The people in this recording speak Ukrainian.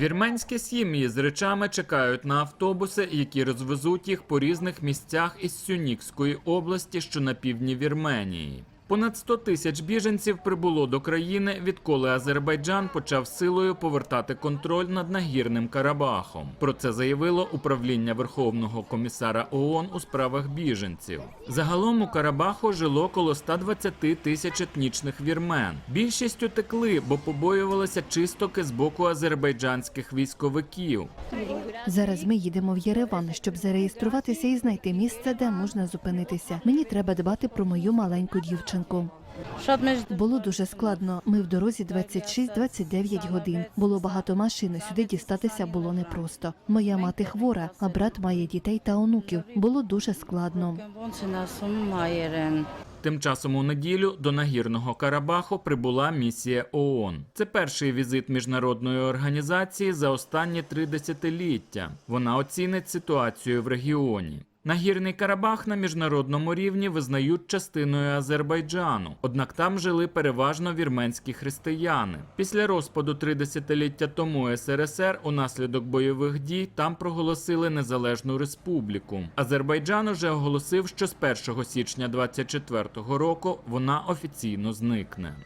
Вірменські сім'ї з речами чекають на автобуси, які розвезуть їх по різних місцях із Сюнікської області, що на півдні Вірменії. Понад 100 тисяч біженців прибуло до країни, відколи Азербайджан почав силою повертати контроль над нагірним Карабахом. Про це заявило управління Верховного комісара ООН у справах біженців. Загалом у Карабаху жило коло 120 тисяч етнічних вірмен. Більшість утекли, бо побоювалися чистоки з боку азербайджанських військовиків. Зараз ми їдемо в Єреван, щоб зареєструватися і знайти місце, де можна зупинитися. Мені треба дбати про мою маленьку дівчинку. Щоб Було дуже складно. Ми в дорозі 26-29 годин. Було багато машин. Сюди дістатися було непросто. Моя мати хвора, а брат має дітей та онуків. Було дуже складно. Тим часом у неділю до нагірного Карабаху прибула місія ООН. Це перший візит міжнародної організації за останні три десятиліття. Вона оцінить ситуацію в регіоні. Нагірний Карабах на міжнародному рівні визнають частиною Азербайджану, однак там жили переважно вірменські християни. Після розпаду три десятиліття тому СРСР унаслідок бойових дій там проголосили незалежну республіку. Азербайджан уже оголосив, що з 1 січня 24 року вона офіційно зникне.